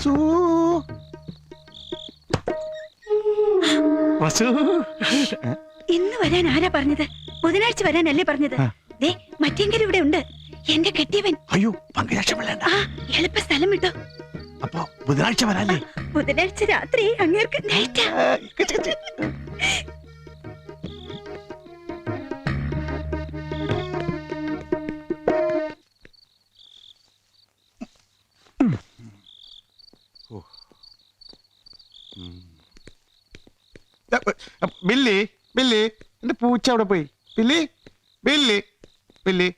വസു. വസു. ഇന്ന് വരാൻ ആരാ പറഞ്ഞത്? ബുധനാഴ്ച വരാനല്ലേ പറഞ്ഞത്. ദേ മറ്റെങ്കിലും ഇവിടെ ഉണ്ട്. എന്റെ കെട്ടിയവൻ. അയ്യോ വെള്ളണ്ട ആ എളുപ്പ സ്ഥലം വിട്ടോ. അപ്പൊ ബുധനാഴ്ച വരാല്ലേ? ബുധനാഴ്ച രാത്രി അങ്ങേർക്ക് നൈറ്റാ ബില്ലി ബില്ലി എന്റെ പൂച്ച അവിടെ പോയി. ബില്ലി ബില്ലി ബില്ലി.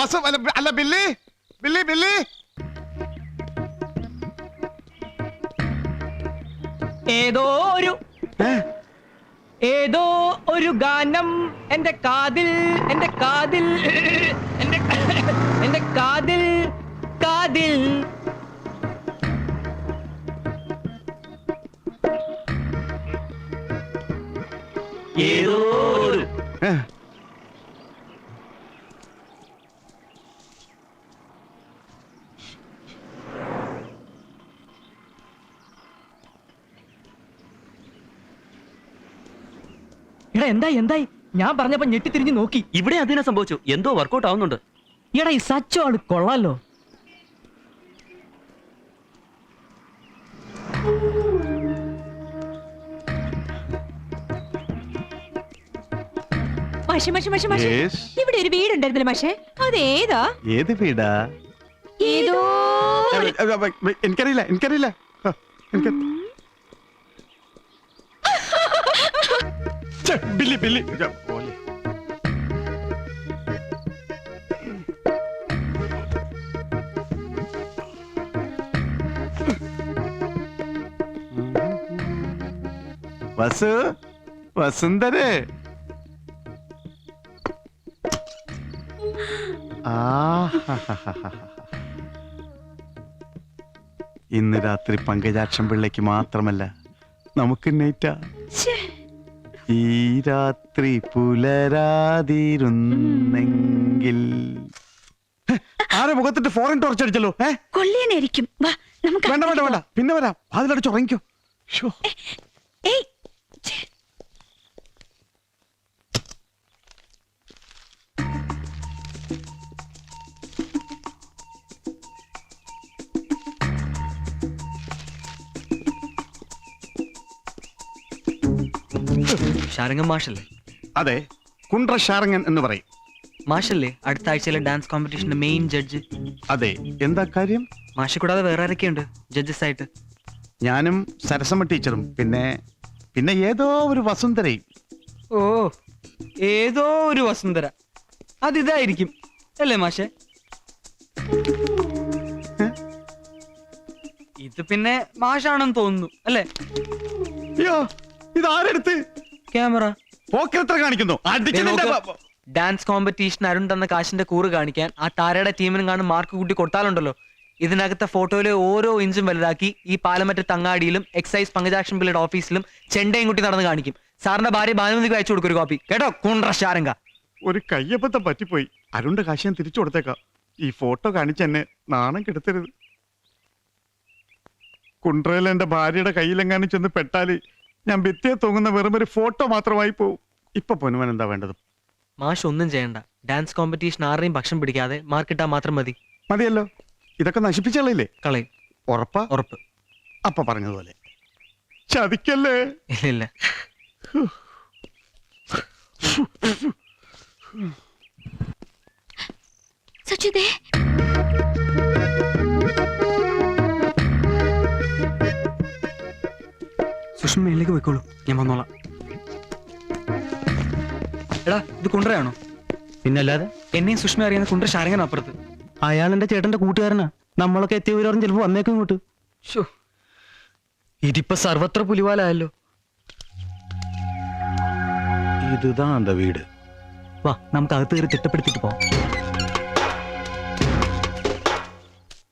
വസു അല്ല അല്ല ബില്ലി ബില്ലി ബില്ലി. ഏതോ ഒരു ഏതോ ഒരു ഗാനം എന്റെ കാതിൽ എന്റെ കാതിൽ എന്റെ എന്റെ കാതിൽ കാതിൽ ഏതോ ഒരു എടാ എന്തായി എന്തായി? ഞാൻ പറഞ്ഞപ്പോ ഞെട്ടി തിരിഞ്ഞു നോക്കി. ഇവിടെ അതിനെ സംഭവിച്ചു. എന്തോ വർക്കൗട്ട് ആവുന്നുണ്ട്. എടാ ഈ സച്ചു ആൾ കൊള്ളാലോ. മാഷെ മാഷെ മാഷെ മാഷെ. Yes. ഇവിടെ ഒരു വീടുണ്ടായിരുന്നല്ലോ മാഷെ. അതേതാ ഏത്? വീടാ? ഏതോ? ഏ, ഏ, ഏ, എനിക്കറിയില്ല എനിക്കറിയില്ല. ആ, എനിക്ക് ഛെ, ബില്ലി ബില്ലി. ഇതാ, പോലെ. വസു വസുന്ധരേ. ഇന്ന് രാത്രി പങ്കജാക്ഷം പിള്ളയ്ക്ക് മാത്രമല്ല നമുക്ക് നൈറ്റ. ഈ രാത്രി പുലരാതിരുന്നെങ്കിൽ. ആരെ മുഖത്തിട്ട് ഫോറിൻ ടോർച്ച് അടിച്ചല്ലോ? കൊള്ളിയനായിരിക്കും വാ നമുക്ക് വേണ്ട വേണ്ട വേണ്ട. പിന്നെ വരാം. അതിലടിച്ച് ഉറങ്ങിക്കോ. ഷോ ഏയ് ശാരംഗം മാഷല്ലേ? അതെ കുണ്ട്ര ഷാരംഗൻ എന്ന് പറയും. മാഷല്ലേ? അടുത്ത ആഴ്ചയിലെ ഡാൻസ് കോമ്പറ്റീഷന്റെ മെയിൻ ജഡ്ജ് അതെ എന്താ കാര്യം? മാഷെ കൂടാതെ വേറെ ആരൊക്കെയുണ്ട് ജഡ്ജസ് ആയിട്ട്? ഞാനും സരസമ്മ ടീച്ചറും പിന്നെ പിന്നെ ഏതോ ഒരു വസുന്ധരയും. ഓ ഏതോ ഒരു വസുന്ധര. അതിതായിരിക്കും അല്ലേ മാഷെ? ഇത് പിന്നെ മാഷാണെന്ന് തോന്നുന്നു അല്ലേ? അയ്യോ ഇത് ആരെടുത്ത് ക്യാമറ. കാണിക്കുന്നു? അടിച്ച് നിന്റെ ബ- ഡാൻസ് കോമ്പറ്റീഷൻ അരുൺ തന്ന കാശിന്റെ കൂറ് കാണിക്കാൻ ആ താരയുടെ ടീമിനും കാണും മാർക്ക് കൂട്ടി കൊടുത്താലുണ്ടല്ലോ. ഇതിനകത്തെ ഫോട്ടോയിലെ ഓരോ ഇഞ്ചും വലുതാക്കി ഈ പാലമറ്റ തങ്ങാടിയിലും എക്സൈസ് പങ്കജാക്ഷൻ പിള്ളയുടെ ഓഫീസിലും ചെണ്ടയും കുട്ടി നടന്ന് കാണിക്കും. സാറിന്റെ ഭാര്യ ഭാനുമതിക്ക് അയച്ചു കൊടുക്കും ഒരു കോപ്പി കേട്ടോ? കുണ്ട്ര ഒരു കയ്യബദ്ധം പറ്റിപ്പോയി. അരുണിന്റെ കാശ് ഞാൻ തിരിച്ചു കൊടുത്തേക്കാം. ഈ ഫോട്ടോ കാണിച്ച് എന്നെ നാണം കെടുത്തരുത്. കുണ്ട്രയിൽ എന്റെ ഭാര്യയുടെ കയ്യിലെങ്ങാനും ചെന്ന് പെട്ടാൽ ഞാൻ ഭിത്തിയെ തൂങ്ങുന്ന വെറും ഒരു ഫോട്ടോ മാത്രമായി പോവും. ഇപ്പൊ പൊന്നുവൻ എന്താ വേണ്ടത്? മാഷ് ഒന്നും ചെയ്യണ്ട. ഡാൻസ് കോമ്പറ്റീഷൻ ആരുടെയും ഭക്ഷണം പിടിക്കാതെ മാർക്കിട്ടാ മാത്രം മതി. മതിയല്ലോ. ഇതൊക്കെ നശിപ്പിച്ചല്ലേ കളയും. ഉറപ്പാ? ഉറപ്പ്. അപ്പൊ പറഞ്ഞതുപോലെ. ചതിക്കല്ലേ? ഇല്ല ഇല്ല. സച്ചിതേ. സുഷ്മ മേളിലേക്ക് പോയിക്കോളൂ. ഞാൻ വന്നോളാം. എടാ ഇത് കുണ്ട്രയാണോ? പിന്നല്ലാതെ? എന്നെയും സുഷ്മ അറിയുന്ന കുണ്ട്ര ശാരംഗൻ അപ്പുറത്ത്. അയാൾ എന്റെ ചേട്ടന്റെ കൂട്ടുകാരനാ. നമ്മളൊക്കെ എത്തിയവരും ചിലപ്പോ വന്നേക്കും ഇങ്ങോട്ട്. ഇതിപ്പോ സർവത്ര പുലിവാലായല്ലോ. ഇതുതാണ്ട വീട് വാ നമുക്ക് അകത്ത് കയറി തിട്ടപ്പെടുത്തിട്ട് പോവാം.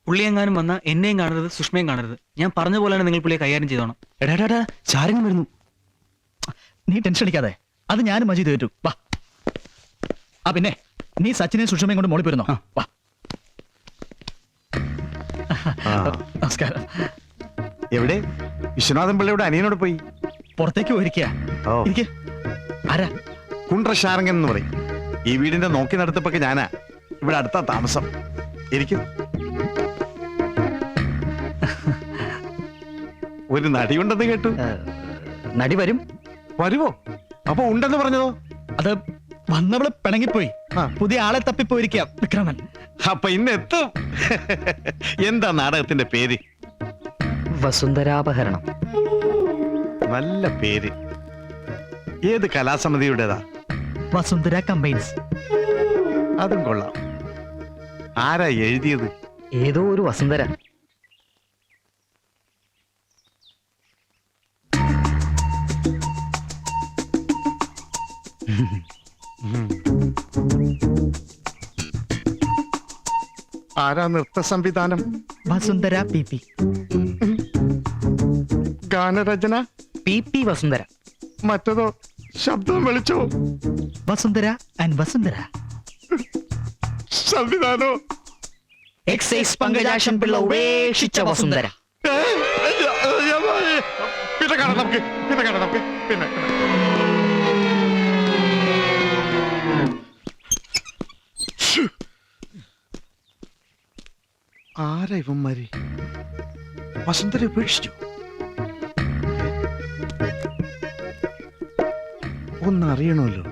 പുള്ളി എങ്ങാനും വന്ന എന്നെയും കാണരുത് സുഷ്മയും കാണരുത്. ഞാൻ പറഞ്ഞ പോലെയാണ് നിങ്ങൾ പുള്ളിയെ കൈകാര്യം ചെയ്തോണം. എടാ എടാ, എടാ ചാരങ്ങൻ വരുന്നു. നീ ടെൻഷൻ അടിക്കാതെ. അത് ഞാനും മജീദ് ഏറ്റു. വാ. ആ പിന്നെ. നീ സച്ചിനെ സുഷമയും കൊണ്ട് മോളി പോരുന്നോ വാ. നമസ്കാരം. എവിടെ? വിശ്വനാഥൻ പിള്ളയുടെ അനിയനോട് പോയി. പുറത്തേക്ക് പോയിരിക്കുക കുണ്ട്രശാരംഗൻ എന്ന് പറയും. ഈ വീടിന്റെ നോക്കി നടത്തിപ്പൊക്കെ ഞാനാ. ഇവിടെ അടുത്ത താമസം. ഇരിക്കും. ഒരു നടിയുണ്ടെന്ന് കേട്ടു. നടി വരും. വരുമോ അപ്പൊ ഉണ്ടെന്ന് പറഞ്ഞതോ? അത് വന്നവൾ പിണങ്ങിപ്പോയി. പുതിയ ആളെ തപ്പിപ്പോയിരിക്കുക വിക്രമൻ. അപ്പൊ ഇന്ന് എത്തും. എന്താ നാടകത്തിന്റെ പേര്? വസുന്ധരാപഹരണം. നല്ല പേര്. ഏത് കലാസമിതിയുടേതാ? വസുന്ധര കമ്പൈൻസ്. അതും കൊള്ളാം. ആരാ എഴുതിയത്? ഏതോ ഒരു വസുന്ധര ആരാ നൃത്ത സംവിധാനം? Vasundhara P P. ഗാനരചന? P P Vasundhara. മറ്റതോ ശബ്ദം വിളിച്ചോ? വസുന്ധര ആൻഡ് വസുന്ധര. സംവിധാനോ? എക്സൈസ് പങ്കജാക്ഷൻ പിള്ള ഉപേക്ഷിച്ച വസുന്ധര. പിന്നെ കാണാം നമുക്ക് പിന്നെ കാണാം നമുക്ക് പിന്നെ ആരാ ഇവന്മാര്? വസന്തരെ ഉപേക്ഷിച്ചു. ഒന്നറിയണമല്ലോ.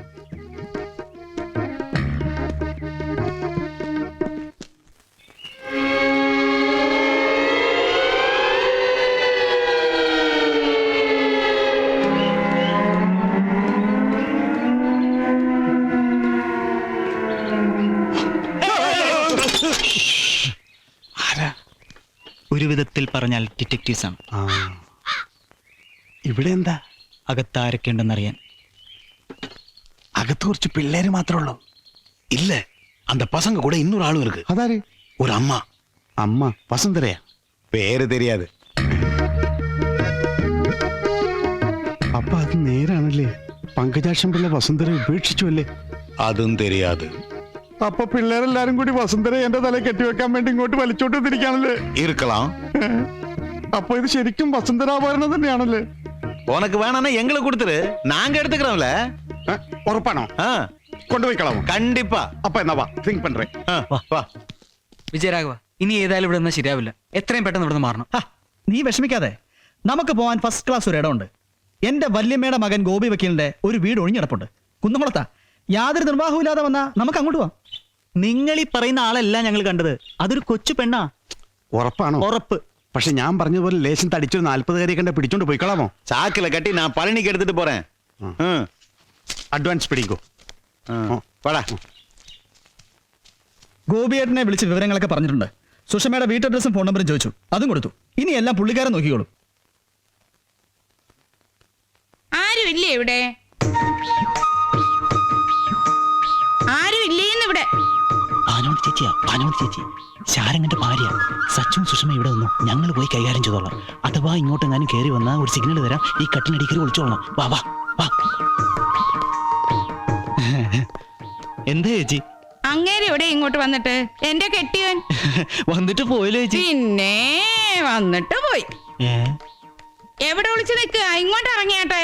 പറഞ്ഞാൽ ഡിറ്റക്റ്റീവ്സ് ആണ് ആ ഇവിടെ എന്താ അകത്ത് ആരൊക്കെ ഉണ്ടെന്നറിയാൻ அகத்து குறிச்சு பிள்ளைரு மாத்திரம் உள்ள இல்ல அந்த பசங்க கூட இன்னொரு ஆளும் இருக்கு അതാര് ஒரு அம்மா അമ്മ വസുന്ധരയാ பேரு தெரியாது അപ്പൊ അത് നേരാണല്ലേ പങ്കജാക്ഷം പിള്ള വസുന്ധര ഉപേക്ഷിച്ചു അല്ലേ அதுவும் தெரியாது അപ്പൊ പിള്ളേരെല്ലാരും കൂടി വസുന്ധര എന്റെ തല കെട്ടിവെക്കാൻ വേണ്ടി ഇങ്ങോട്ട് വലിച്ചോട്ട് തിരിക്കാണല്ലേ இருக்கலாம் അപ്പൊ ഇത് ശരിക്കും വസുന്ധരാഭരണം തന്നെയാണല്ലേ? உனக்கு வேணாம்னா எங்களுக்கு கொடுத்துரு நாங்க எடுத்துக்கிறோம்ல ഉറപ്പാണോ? ஆ, കൊണ്ടുപോയിക്കളാമോ? അപ്പൊ എന്നാ വാ തിങ്ക് പണ്ടേ വിജയരാഘവ ഇനി ഏതായാലും ഇവിടെ നിന്നാ ശരിയാവില്ല. എത്രയും പെട്ടെന്ന് ഇവിടെ മാറണം. നീ വിഷമിക്കാതെ. നമുക്ക് പോവാൻ ഫസ്റ്റ് ക്ലാസ് ഒരു ഇടമുണ്ട്. എന്റെ വല്യമ്മയുടെ മകൻ ഗോപി വക്കീലിന്റെ ഒരു വീട് ഒഴിഞ്ഞിടപ്പുണ്ട് കുന്നുകുളത്താ. യാതൊരു നിർവാഹവും ഇല്ലാതെ വന്നാ നമുക്ക് അങ്ങോട്ട് പോവാം. നിങ്ങൾ ഈ പറയുന്ന ആളല്ല ഞങ്ങൾ കണ്ടത് അതൊരു കൊച്ചു പെണ്ണാ ഉറപ്പാണോ ഉറപ്പ് പക്ഷെ ഞാൻ പറഞ്ഞതുപോലെ ലേശം തടിച്ചൊരു നാല്പത് കാരി കണ്ട പിടിച്ചോണ്ട് പോയിക്കളാമോ சாக்குல கட்டி நான் பழனிக்கு எடுத்துட்டு போறேன் ம், അഡ്വാൻസ് പിടിക്കോ ம். வாடா ഗോപിയേട്ടനെ വിളിച്ച് വിവരങ്ങളൊക്കെ പറഞ്ഞിട്ടുണ്ട് സുഷമയുടെ വീട്ട് അഡ്രസ്സും ഫോൺ നമ്പറും ചോദിച്ചു അതും കൊടുത്തു ഇനി എല്ലാം പുള്ളിക്കാരൻ നോക്കിക്കോളൂ ആരും ഇല്ലേ ഇവിടെ ആരും ഇല്ലേന്ന് ഇവിടെ പാനോട് ചേച്ചിയാ പാനോട് ചേച്ചി. ശാരങ്ങന്റെ ഭാര്യ. സച്ചും സുഷമ ഇവിടെ വന്നു. ഞങ്ങൾ പോയി കൈകാര്യം ചെയ്തോളാം. അഥവാ ഇങ്ങോട്ട് എങ്ങാനും കയറി വന്നാൽ ഒരു സിഗ്നൽ തരാം. ഈ കട്ടിനടിക്കൽ ഒളിച്ചോളാം വാ വാ വാ. എന്താ ചേച്ചി? അങ്ങേര് ഇവിടെ ഇങ്ങോട്ട് വന്നിട്ട്? എന്റെ കെട്ടിയവൻ വന്നിട്ട് പോയല്ലോ ചേച്ചി? പിന്നെ വന്നിട്ട് പോയി. എവിടെ വിളിച്ചു നിൽക്കുക? ഇങ്ങോട്ട് ഇറങ്ങിയാട്ടെ.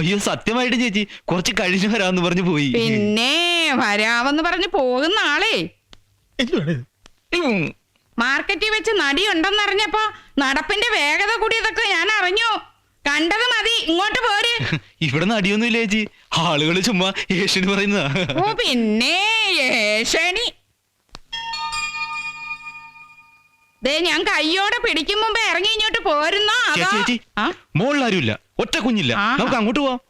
അയ്യോ സത്യമായിട്ട് ചേച്ചി കുറച്ച് കഴിഞ്ഞു വരാന്ന് പറഞ്ഞു പോയി. പിന്നെ വരാമെന്ന് പറഞ്ഞു പോകുന്ന ആളേ. മാർക്കറ്റിൽ വെച്ച് നടി നടിയുണ്ടെന്നറിഞ്ഞപ്പോ നടപ്പിന്റെ വേഗത കൂടിയതൊക്കെ ഞാൻ അറിഞ്ഞു. കണ്ടത് മതി ഇങ്ങോട്ട് പോര്. ഇവിടെ നടിയൊന്നും ഇല്ലേ ചേച്ചി? ആളുകൾ ചുമ്മാ ഏഷ്യന് പറയുന്നതാ. ഓ പിന്നെ ഏഷണി ദേ ഞാൻ കയ്യോടെ പിടിക്കും മുമ്പ് ഇറങ്ങി ഇങ്ങോട്ട് പോരുന്നോ? ചേച്ചി ഒറ്റ കുഞ്ഞില്ല. നമുക്ക് അങ്ങോട്ട് പോവാം.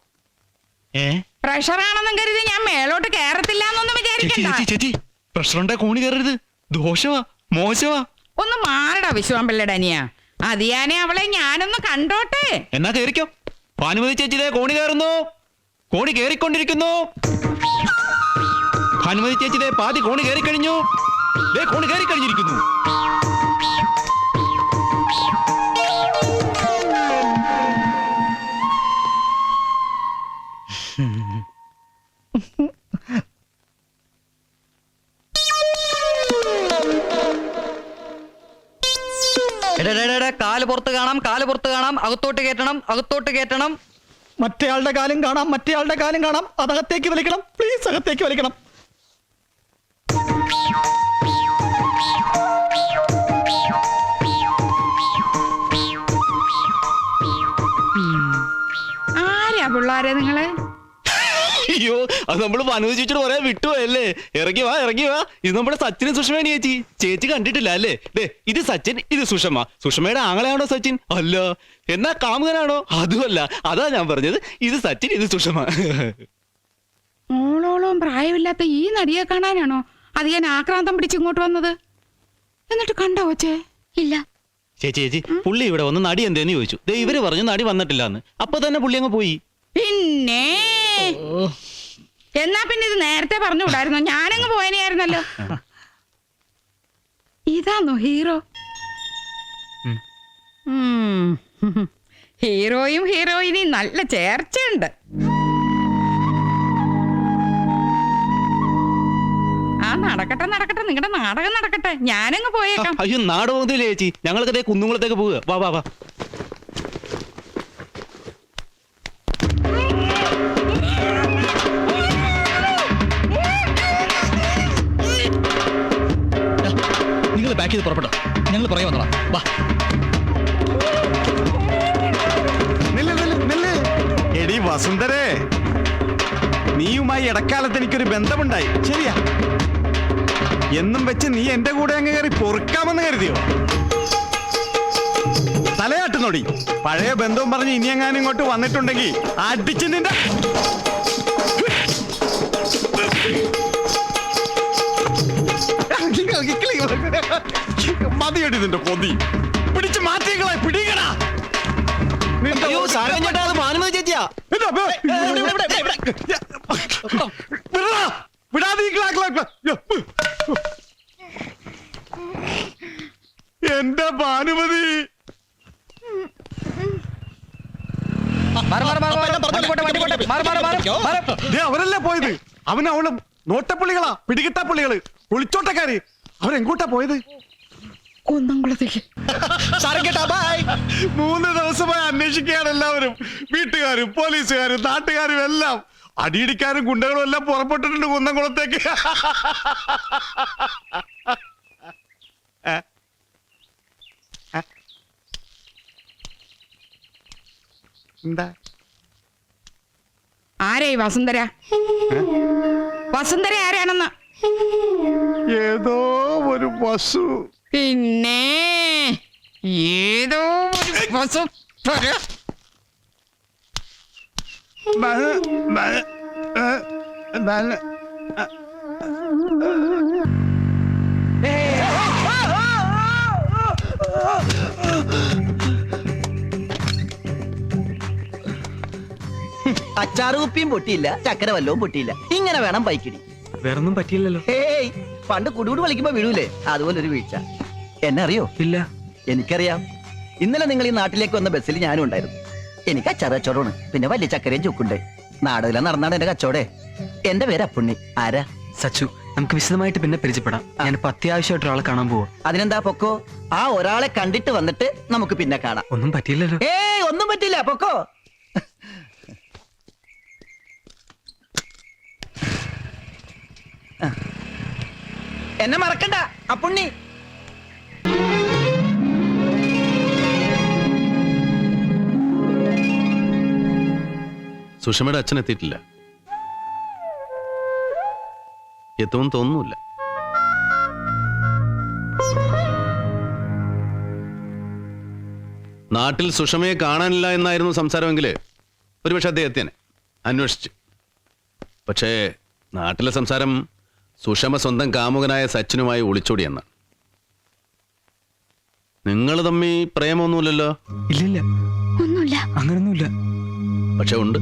ഏ? പ്രഷറാണെന്നും കരുതി ഞാൻ മേലോട്ട് കേറത്തില്ല എന്നൊന്നും വിചാരിക്കണ്ട. ചേച്ചി. പ്രഷറുണ്ടെ കോണി കയറരുത്. ദോഷവാ മോശവാ. ഒന്ന് മാറടാ വിശ്വാമ്പിള്ളയുടെ അനിയ അതിയാനെ അവളെ ഞാനൊന്ന് കണ്ടോട്ടെ. എന്നാ കയറിക്കോ. ഭാനുമതി ചേച്ചി ദേ കോണി കയറുന്നു. കോണി കയറിക്കൊണ്ടിരിക്കുന്നു. ഭാനുമതി ചേച്ചി ദേ പാതി കോണി കയറിക്കഴിഞ്ഞു. ദേ കോണി കയറി കാൽ പുറത്ത് കാണാം കാൽ പുറത്ത് കാണാം അകത്തോട്ട് കയറ്റണം അകത്തോട്ട് കയറ്റണം. മറ്റേയാളുടെ കാലും കാണാം മറ്റേയാളുടെ കാലും കാണാം. അതകത്തേക്ക് വലിക്കണം. പ്ലീസ് അകത്തേക്ക് വലിക്കണം. ആരാ പിള്ളാരെ നിങ്ങൾ? അയ്യോ അത് നമ്മൾ അനുവദിച്ചിട്ട് പറയാൻ വിട്ടുപോയല്ലേ? ഇറങ്ങി വാ ഇറങ്ങി വാ. ഇത് നമ്മുടെ സച്ചിനും സുഷമയാണ് ചേച്ചി. ചേച്ചി കണ്ടിട്ടില്ല അല്ലേ? ദേ ഇത് സച്ചിൻ ഇത് സുഷമ. സുഷമയുടെ ആങ്ങളെയാണോ സച്ചിൻ? അല്ല. എന്നാ കാമുകനാണോ? അതുമല്ല. അതാ ഞാൻ പറഞ്ഞത്. ഇത് സച്ചിൻ ഇത് സുഷമ. ഓളോളം പ്രായമില്ലാത്ത ഈ നടിയെ കാണാനാണോ അത് ഞാൻ ആക്രാന്തം പിടിച്ച് ഇങ്ങോട്ട് വന്നത്? എന്നിട്ട് കണ്ടോ കൊച്ചേ? ഇല്ല. ചേച്ചി ചേച്ചി പുള്ളി ഇവിടെ വന്ന് നടി എന്തേന്ന് ചോദിച്ചു. ദേ ഇവർ പറഞ്ഞു നടി വന്നിട്ടില്ല എന്ന് അപ്പൊ തന്നെ പുള്ളി അങ്ങ് പോയി. പിന്നെ? എന്നാ പിന്നെ ഇത് നേരത്തെ പറഞ്ഞു വിടായിരുന്നോ ഞാനങ്ങ് പോയനെയായിരുന്നല്ലോ. ഇതാന്നോ ഹീറോ. ഹീറോയും ഹീറോയിനും നല്ല ചേർച്ചയുണ്ട്. ആ നടക്കട്ടെ നടക്കട്ടെ. നിങ്ങളുടെ നാടകം നടക്കട്ടെ. ഞാനങ്ങ് പോയേക്കാം. അയ്യോ നാടകത്തില്ലേ ചേച്ചി? ഞങ്ങൾക്ക് ദേ കുന്നുകുളത്തേക്ക് പോവുക. വാ വാ വാ. ബാക്ക് ചെയ്ത് പുറപ്പെട്ടോ. ഞങ്ങൾ പുറകെ വന്നോളാം. വാ. വസുന്ധരേ. നീയുമായി ഇടക്കാലത്ത് എനിക്കൊരു ബന്ധമുണ്ടായി. ശരിയാ. എന്നും വെച്ച് നീ എന്റെ കൂടെ അങ്ങ് കയറി പൊറുക്കാമെന്ന് കരുതിയോ? തലയാട്ടുന്നോടി പഴയ ബന്ധവും പറഞ്ഞ് ഇനി എങ്ങാനും ഇങ്ങോട്ട് വന്നിട്ടുണ്ടെങ്കിൽ അടിച്ചു നിന്റെ മതിയടി നിന്റെ കൊതി. പിടിച്ച് പിടിക്കടാ. അയ്യോ സാരം ചേട്ടാ അത് ചേച്ചിയാ ക്ലാ. യ്യോ. എന്റെ ഭാനുമതി. അവരല്ലേ പോയത്? അവളും നോട്ടപ്പുള്ളികളാ പിടികിട്ടാപ്പുള്ളികൾ. ഒളിച്ചോട്ടക്കാര് അവരെങ്ങോട്ടാ പോയത്? കുന്നംകുളത്തേക്ക്. മൂന്ന് ദിവസമായി അന്വേഷിക്കുകയാണ് എല്ലാവരും. വീട്ടുകാരും പോലീസുകാരും നാട്ടുകാരും എല്ലാം. അടിയിടിക്കാരും ഗുണ്ടകളും എല്ലാം പുറപ്പെട്ടിട്ടുണ്ട് കുന്നംകുളത്തേക്ക്? എന്താ? ആരേ വസുന്ധര? വസുന്ധര ആരാണെന്ന്? ഏതോ ഒരു പശു. പിന്നെ ഏതോ ഒരു പശു. ബല, ബല, ഏ, ബല, അച്ചാറ് കുപ്പിയും പൊട്ടിയില്ല ചക്കര വല്ലവും പൊട്ടിയില്ല. ഇങ്ങനെ വേണം ബൈക്കിടി വേറൊന്നും പറ്റിയില്ലല്ലോ. ഹേയ് പണ്ട് കുടുകുട് വലിക്കുമ്പോ വീഴൂലേ അതുപോലെ ഒരു വീഴ്ച. എന്നെ അറിയോ ഇല്ല. എനിക്കറിയാം. ഇന്നലെ നിങ്ങൾ ഈ നാട്ടിലേക്ക് വന്ന ബസ്സിൽ ഞാനും ഉണ്ടായിരുന്നു. എനിക്ക് അച്ചാറ് കച്ചവടമാണ് പിന്നെ വലിയ ചക്കരയും ചുക്കുണ്ട്. നാടകം നടന്നാണ് എന്റെ കച്ചവടേ. എന്റെ പേര് അപ്പുണ്ണി. ആരാ? സച്ചു നമുക്ക് വിശദമായിട്ട് പിന്നെ പരിചയപ്പെടാം. ഞാനിപ്പോ അത്യാവശ്യമായിട്ട് ഒരാളെ കാണാൻ പോവാ. അതിനെന്താ പൊക്കോ? ആ ഒരാളെ കണ്ടിട്ട് വന്നിട്ട് നമുക്ക് പിന്നെ കാണാം. ഒന്നും പറ്റിയില്ലല്ലോ. ഏയ് ഒന്നും പറ്റില്ല പൊക്കോ? എന്നെ മറക്കണ്ട. അപ്പുണ്ണി സുഷമയുടെ അച്ഛൻ എത്തിയിട്ടില്ല. എത്തുമെന്ന് തോന്നുന്നില്ല. നാട്ടിൽ സുഷമയെ കാണാനില്ല എന്നായിരുന്നു സംസാരമെങ്കിൽ ഒരുപക്ഷെ അദ്ദേഹത്തിന് അന്വേഷിച്ച്. പക്ഷേ നാട്ടിലെ സംസാരം സുഷമ സ്വന്തം കാമുകനായ സച്ചിനുമായി ഒളിച്ചോടിയെന്ന് നിങ്ങൾ തമ്മി പ്രേമൊന്നുമില്ലല്ലോ? ഇല്ലില്ല. ഒന്നുമില്ല. അങ്ങനൊന്നുമില്ല. പക്ഷെ ഉണ്ട്.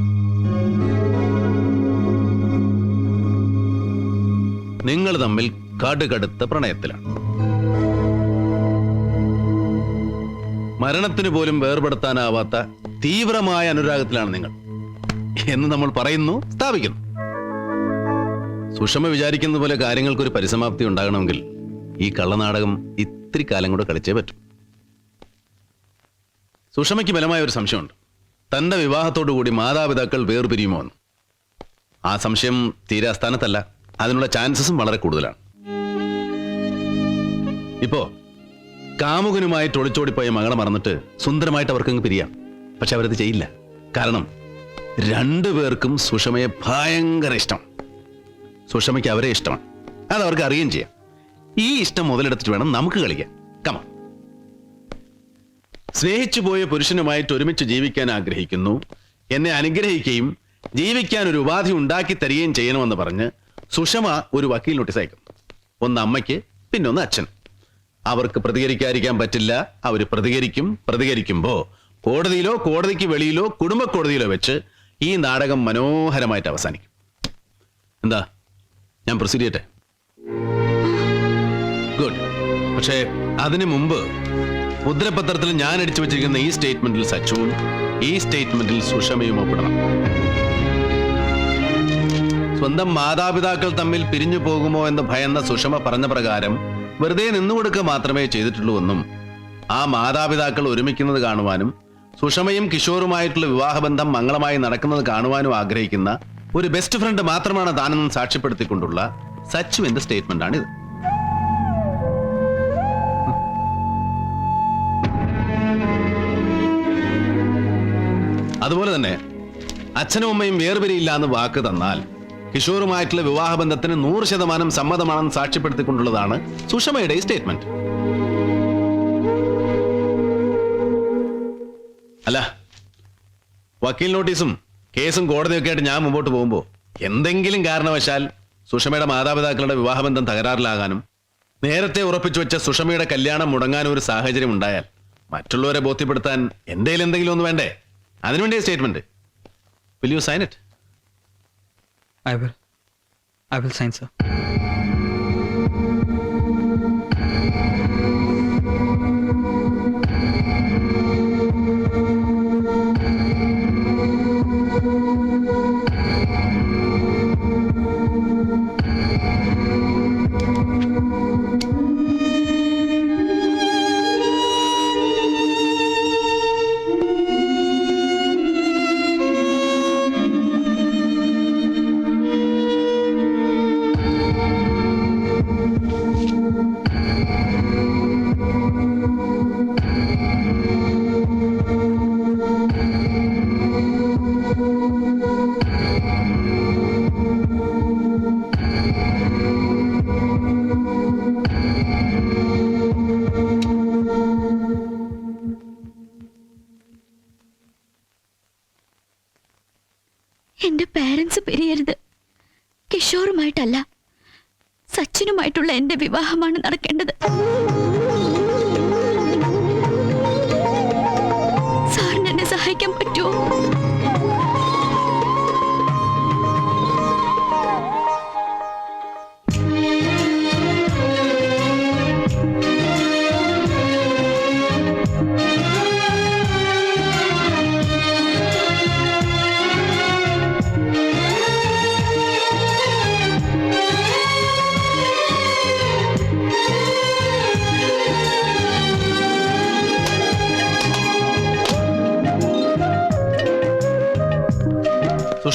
നിങ്ങൾ തമ്മിൽ കടുകടുത്ത പ്രണയത്തിലാണ്. മരണത്തിന് പോലും വേർപെടുത്താനാവാത്ത തീവ്രമായ അനുരാഗത്തിലാണ് നിങ്ങൾ. എന്ന് നമ്മൾ പറയുന്നു സ്ഥാപിക്കുന്നു. സുഷമ വിചാരിക്കുന്ന പോലെ കാര്യങ്ങൾക്കൊരു പരിസമാപ്തി ഉണ്ടാകണമെങ്കിൽ ഈ കള്ളനാടകം ഇത്തിരി കാലം കൂടെ കളിച്ചേ പറ്റും. സുഷമയ്ക്ക് ബലമായ ഒരു സംശയമുണ്ട്. തന്റെ വിവാഹത്തോടു കൂടി മാതാപിതാക്കൾ വേർപിരിയുമോ എന്ന്. ആ സംശയം തീരെ അസ്ഥാനത്തല്ല അതിനുള്ള ചാൻസസും വളരെ കൂടുതലാണ്. ഇപ്പോ കാമുകനുമായിട്ട് ഒളിച്ചോടിപ്പോയ മകളെ മറന്നിട്ട് സുന്ദരമായിട്ട് അവർക്കങ്ങ് പിരിയാം. പക്ഷെ അവരത് ചെയ്യില്ല. കാരണം രണ്ടുപേർക്കും സുഷമയെ ഭയങ്കര ഇഷ്ടം. സുഷമയ്ക്ക് അവരെ ഇഷ്ടമാണ്. അത് അവർക്ക് അറിയുകയും ചെയ്യാം. ഈ ഇഷ്ടം മുതലെടുത്തിട്ട് വേണം നമുക്ക് കളിക്കാൻ. കമ സ്നേഹിച്ചു പോയ പുരുഷനുമായിട്ട് ഒരുമിച്ച് ജീവിക്കാൻ ആഗ്രഹിക്കുന്നു. എന്നെ അനുഗ്രഹിക്കുകയും ജീവിക്കാൻ ഒരു ഉപാധി ഉണ്ടാക്കി തരികയും ചെയ്യണമെന്ന് പറഞ്ഞ് സുഷമ ഒരു വക്കീൽ നോട്ടീസ് അയക്കും. ഒന്ന് അമ്മയ്ക്ക് പിന്നെ ഒന്ന് അച്ഛൻ അവർക്ക് പ്രതികരിക്കാതിരിക്കാൻ പറ്റില്ല. അവർ പ്രതികരിക്കും പ്രതികരിക്കുമ്പോൾ കോടതിയിലോ കോടതിക്ക് വെളിയിലോ കുടുംബ കോടതിയിലോ വെച്ച് ഈ നാടകം മനോഹരമായിട്ട് അവസാനിക്കും. എന്താ? ഞാൻ പ്രൊസീഡ് ചെയ്യട്ടെ? ഗുഡ് പക്ഷേ അതിനു മുമ്പ് മുദ്രപത്രത്തിൽ ഞാൻ അടിച്ചു വെച്ചിരിക്കുന്ന ഈ സ്റ്റേറ്റ്മെന്റിൽ സച്ചുവും ഈ സ്റ്റേറ്റ്മെന്റിൽ സുഷമയും ഒപ്പിടണം സ്വന്തം മാതാപിതാക്കൾ തമ്മിൽ പിരിഞ്ഞു പോകുമോ എന്ന് ഭയന്ന സുഷമ പറഞ്ഞ പ്രകാരം വെറുതെ നിന്നുകൊടുക്കുക മാത്രമേ ചെയ്തിട്ടുള്ളൂ എന്നും ആ മാതാപിതാക്കൾ ഒരുമിക്കുന്നത് കാണുവാനും സുഷമയും കിഷോറുമായിട്ടുള്ള വിവാഹബന്ധം മംഗളമായി നടക്കുന്നത് കാണുവാനും ആഗ്രഹിക്കുന്ന ഒരു ബെസ്റ്റ് ഫ്രണ്ട് മാത്രമാണ് താനെന്ന് സാക്ഷ്യപ്പെടുത്തിക്കൊണ്ടുള്ള സച്ചുവിന്റെ സ്റ്റേറ്റ്മെന്റ് ആണിത് അതുപോലെ തന്നെ അച്ഛനും അമ്മയും വേർപിരിയില്ല എന്ന് വാക്ക് തന്നാൽ കിഷോറുമായിട്ടുള്ള വിവാഹബന്ധത്തിന് നൂറ് ശതമാനം സമ്മതമാണെന്ന് സാക്ഷ്യപ്പെടുത്തിക്കൊണ്ടുള്ളതാണ് സുഷമയുടെ സ്റ്റേറ്റ്മെന്റ് അല്ല വക്കീൽ നോട്ടീസും കേസും കോടതിയൊക്കെ ആയിട്ട് ഞാൻ മുമ്പോട്ട് പോകുമ്പോൾ എന്തെങ്കിലും കാരണവശാൽ സുഷമയുടെ മാതാപിതാക്കളുടെ വിവാഹബന്ധം തകരാറിലാകാനും നേരത്തെ ഉറപ്പിച്ചു വെച്ച സുഷമയുടെ കല്യാണം മുടങ്ങാനും ഒരു സാഹചര്യം ഉണ്ടായാൽ മറ്റുള്ളവരെ ബോധ്യപ്പെടുത്താൻ കയ്യിൽ എന്തെങ്കിലും ഒന്ന് വേണ്ടേ? അതിനുവേണ്ടി statement. Will sign it I will I will sign sir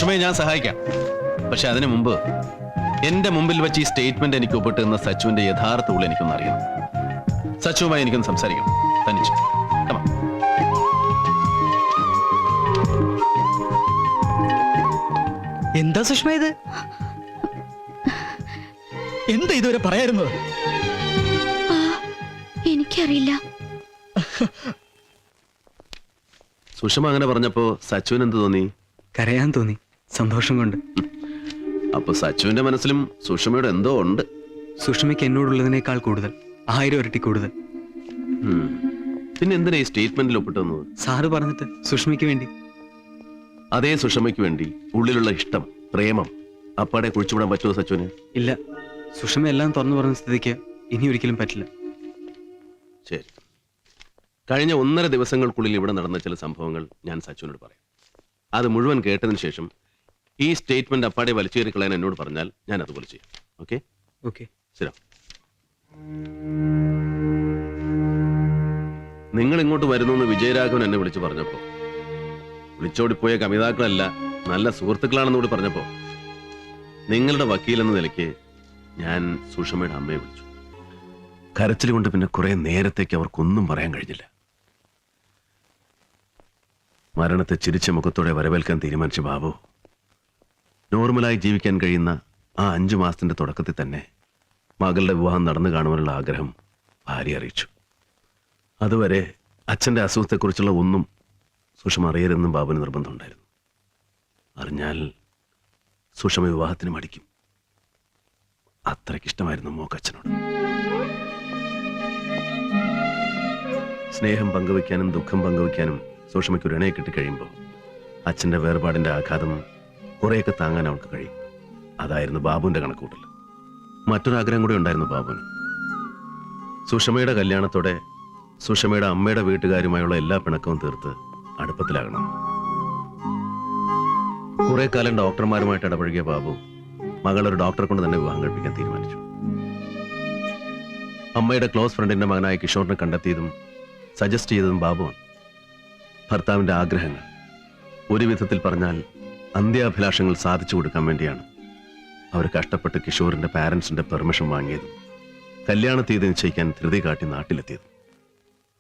സുഷമയെ ഞാൻ സഹായിക്കാം. പക്ഷെ അതിനു മുമ്പ് എന്റെ മുമ്പിൽ വെച്ച് ഈ സ്റ്റേറ്റ്മെന്റ് എനിക്ക് ഒപ്പിട്ട് എന്ന സച്ചുവിന്റെ യഥാർത്ഥ ഉള്ളിൽ എനിക്കൊന്ന് അറിയണം. സച്ചുവുമായി എനിക്കൊന്ന് സംസാരിക്കണം തനിച്ച്. എന്താ സുഷ്മ ഇത്? എന്താ ഇതുവരെ പറയായിരുന്നത് എനിക്കറിയില്ല. സുഷമ അങ്ങനെ പറഞ്ഞപ്പോ സച്ചുവിന് എന്ത് തോന്നി? കരയാൻ തോന്നി. സന്തോഷം കൊണ്ട് അപ്പൊ സച്ചുവിന്റെ മനസ്സിലും സുഷമയുടെ എന്തോ ഉണ്ട്. സുഷമയ്ക്ക് എന്നോടുള്ളതിനേക്കാൾ കൂടുതൽ ആയിരം ഇരട്ടി കൂടുതൽ. ഉം. പിന്നെ എന്തിനാ ഈ സ്റ്റേറ്റ്മെന്റിൽ ഒപ്പിട്ടുന്നത് സാറ് പറഞ്ഞിട്ട് സുഷമയ്ക്ക് വേണ്ടി. അതേ സുഷമയ്ക്ക് വേണ്ടി ഉള്ളിലുള്ള ഇഷ്ടം പ്രേമം അപ്പാടെ കുഴിച്ചുവിടാൻ പറ്റുമോ സച്ചുവിന്? ഇല്ല സുഷമ എല്ലാം തുറന്നു പറഞ്ഞ സ്ഥിതിക്ക് ഇനി ഒരിക്കലും പറ്റില്ല. ശരി. കഴിഞ്ഞ ഒന്നര ദിവസങ്ങൾക്കുള്ളിൽ ഇവിടെ നടന്ന ചില സംഭവങ്ങൾ ഞാൻ സച്ചുവിനോട് പറയാം. അത് മുഴുവൻ കേട്ടതിന് ശേഷം ഈ സ്റ്റേറ്റ്മെന്റ് അപ്പാടെ വലിച്ചേറിക്കളയാൻ എന്നോട് പറഞ്ഞാൽ ഞാൻ അതുപോലെ ചെയ്യും. ഓക്കെ? ഓക്കെ. ശരി നിങ്ങൾ ഇങ്ങോട്ട് വരുന്നു എന്ന് വിജയരാഘവൻ എന്നെ വിളിച്ചു പറഞ്ഞപ്പോ വിളിച്ചോടിപ്പോയ കമിതാക്കളല്ല നല്ല സുഹൃത്തുക്കളാണെന്ന് കൂടി പറഞ്ഞപ്പോ നിങ്ങളുടെ വക്കീൽ എന്ന നിലയ്ക്ക് ഞാൻ സുഷമയുടെ അമ്മയെ വിളിച്ചു. കരച്ചിൽ കൊണ്ട് പിന്നെ കുറെ നേരത്തേക്ക് അവർക്കൊന്നും പറയാൻ കഴിഞ്ഞില്ല. മരണത്തെ ചിരിച്ച മുഖത്തോടെ വരവേൽക്കാൻ തീരുമാനിച്ച ബാബു നോർമലായി ജീവിക്കാൻ കഴിയുന്ന ആ അഞ്ചു മാസത്തിന്റെ തുടക്കത്തിൽ തന്നെ മകളുടെ വിവാഹം നടന്നു കാണുവാനുള്ള ആഗ്രഹം ഭാര്യ അറിയിച്ചു. അതുവരെ അച്ഛന്റെ അസുഖത്തെക്കുറിച്ചുള്ള ഒന്നും സുഷമ അറിയരുതെന്നും ബാബുവിന് നിർബന്ധമുണ്ടായിരുന്നു അറിഞ്ഞാൽ സുഷമ വിവാഹത്തിന് മടിക്കും. അത്രയ്ക്കിഷ്ടമായിരുന്നു മോക്കച്ഛനോട് സ്നേഹം പങ്കുവയ്ക്കാനും ദുഃഖം പങ്കുവയ്ക്കാനും സുഷമയ്ക്ക് ഒരു ഇണയെ കിട്ടിക്കഴിയുമ്പോൾ അച്ഛന്റെ വേർപാടിന്റെ ആഘാതം കുറേയൊക്കെ താങ്ങാൻ അവൾക്ക് കഴിയും. അതായിരുന്നു ബാബുവിന്റെ കണക്കൂട്ടൽ. മറ്റൊരാഗ്രഹം കൂടി ഉണ്ടായിരുന്നു ബാബുവിന്. സുഷമയുടെ കല്യാണത്തോടെ സുഷമയുടെ അമ്മയുടെ വീട്ടുകാരുമായുള്ള എല്ലാ പിണക്കവും തീർത്ത് അടുപ്പത്തിലാകണം. കുറെ കാലം ഡോക്ടർമാരുമായിട്ട് ഇടപഴകിയ ബാബു മകളൊരു ഡോക്ടറെ കൊണ്ട് തന്നെ വിവാഹം കഴിപ്പിക്കാൻ തീരുമാനിച്ചു. അമ്മയുടെ ക്ലോസ് ഫ്രണ്ടിന്റെ മകനായ കിഷോറിനെ കണ്ടെത്തിയതും സജസ്റ്റ് ചെയ്തതും ബാബുവാണ്. ഭർത്താവിന്റെ ആഗ്രഹങ്ങൾ ഒരു വിധത്തിൽ പറഞ്ഞാൽ അന്ത്യാഭിലാഷങ്ങൾ സാധിച്ചു കൊടുക്കാൻ വേണ്ടിയാണ് അവർ കഷ്ടപ്പെട്ട് കിഷോറിന്റെ പാരൻസിന്റെ പെർമിഷൻ വാങ്ങിയതും. കല്യാണ തീയതി നിശ്ചയിക്കാൻ ധൃതി കാട്ടി നാട്ടിലെത്തിയത്.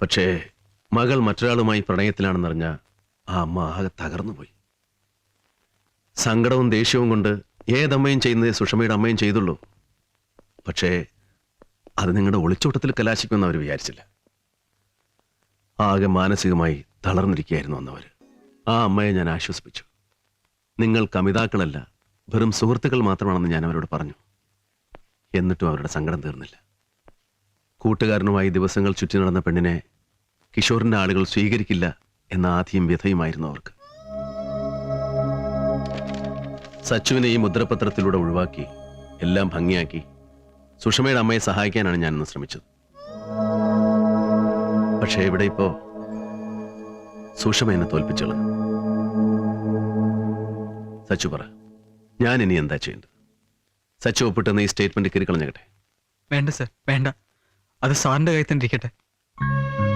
പക്ഷേ മകൾ മറ്റൊരാളുമായി പ്രണയത്തിലാണെന്നറിഞ്ഞ ആ അമ്മ ആകെ തകർന്നുപോയി. സങ്കടവും ദേഷ്യവും കൊണ്ട് ഏതമ്മയും ചെയ്യുന്നത് സുഷമയുടെ അമ്മയും ചെയ്തുള്ളൂ. പക്ഷേ അത് നിങ്ങളുടെ ഒളിച്ചോട്ടത്തിൽ കലാശിക്കുമെന്ന് അവർ വിചാരിച്ചില്ല. ആകെ മാനസികമായി തളർന്നിരിക്കുകയായിരുന്നു അന്നവർ ആ അമ്മയെ ഞാൻ ആശ്വസിപ്പിച്ചു. നിങ്ങൾ കമിതാക്കളല്ല വെറും സുഹൃത്തുക്കൾ മാത്രമാണെന്ന് ഞാൻ അവരോട് പറഞ്ഞു. എന്നിട്ടും അവരുടെ സങ്കടം തീർന്നില്ല. കൂട്ടുകാരനുമായി ദിവസങ്ങൾ ചുറ്റി നടന്ന പെണ്ണിനെ കിഷോറിന്റെ ആളുകൾ സ്വീകരിക്കില്ല എന്ന ആധിയും വ്യഥയുമായിരുന്നു അവർക്ക്. സച്ചുവിനെ ഈ മുദ്രപത്രത്തിലൂടെ ഒഴിവാക്കി എല്ലാം ഭംഗിയാക്കി സുഷമയുടെ അമ്മയെ സഹായിക്കാനാണ് ഞാൻ ഇന്ന് ശ്രമിച്ചത്. പക്ഷേ ഇവിടെ ഇപ്പോ സുഷമ എന്നെ തോൽപ്പിച്ചത് സച്ചു പറ. ഞാൻ ഇനി എന്താ ചെയ്യേണ്ടത്? സച്ചു ഒപ്പിട്ടെന്ന് ഈ സ്റ്റേറ്റ്മെന്റ് കീറിക്കളഞ്ഞകട്ടെ വേണ്ട സർ വേണ്ട. അത് സാറിന്റെ കയ്യിൽ തന്നെ ഇരിക്കട്ടെ.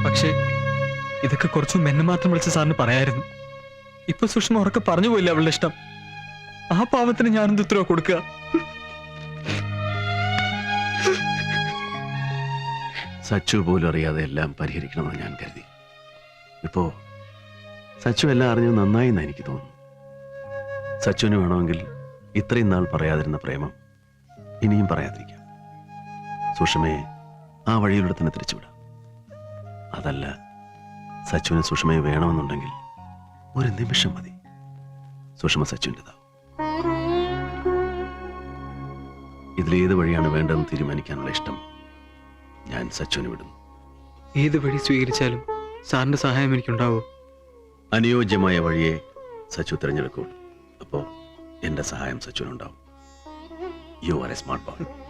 പക്ഷേ ഇതൊക്കെ കുറച്ചു മെന്നെ മാത്രം വിളിച്ച് സാറിന് പറയായിരുന്നു. ഇപ്പൊ സുഷമ ഉറക്കെ പറഞ്ഞു പോയില്ല അവളുടെ ഇഷ്ടം. ആ പാവത്തിന് ഞാനെന്ത് ഉത്തരവ് കൊടുക്കുക സച്ചു പോലും അറിയാതെ എല്ലാം പരിഹരിക്കണമെന്ന് ഞാൻ കരുതി. ഇപ്പോ സച്ചു എല്ലാം അറിഞ്ഞത് നന്നായി എന്ന് എനിക്ക് തോന്നുന്നു. സച്ചുവിന് വേണമെങ്കിൽ ഇത്രയും നാൾ പറയാതിരുന്ന പ്രേമം ഇനിയും പറയാതിരിക്കാം. സുഷമയെ ആ വഴിയിലൂടെ തന്നെ തിരിച്ചുവിടാം. അതല്ല സച്ചുവിന് സുഷമയെ വേണമെന്നുണ്ടെങ്കിൽ ഒരു നിമിഷം മതി. സുഷമ സച്ചുവിന്റെതാവും. ഇതിലേത് വഴിയാണ് വേണ്ടതെന്ന് തീരുമാനിക്കാനുള്ള ഇഷ്ടം ഞാൻ സച്ചുവിന് വിടുന്നു. ഏത് വഴി സ്വീകരിച്ചാലും സാറിന്റെ സഹായം എനിക്കുണ്ടാവോ. അനുയോജ്യമായ വഴിയെ സച്ചു തിരഞ്ഞെടുക്കൂ. അപ്പോൾ എന്റെ സഹായം സച്ചിനുണ്ടാവും. You are a smart boy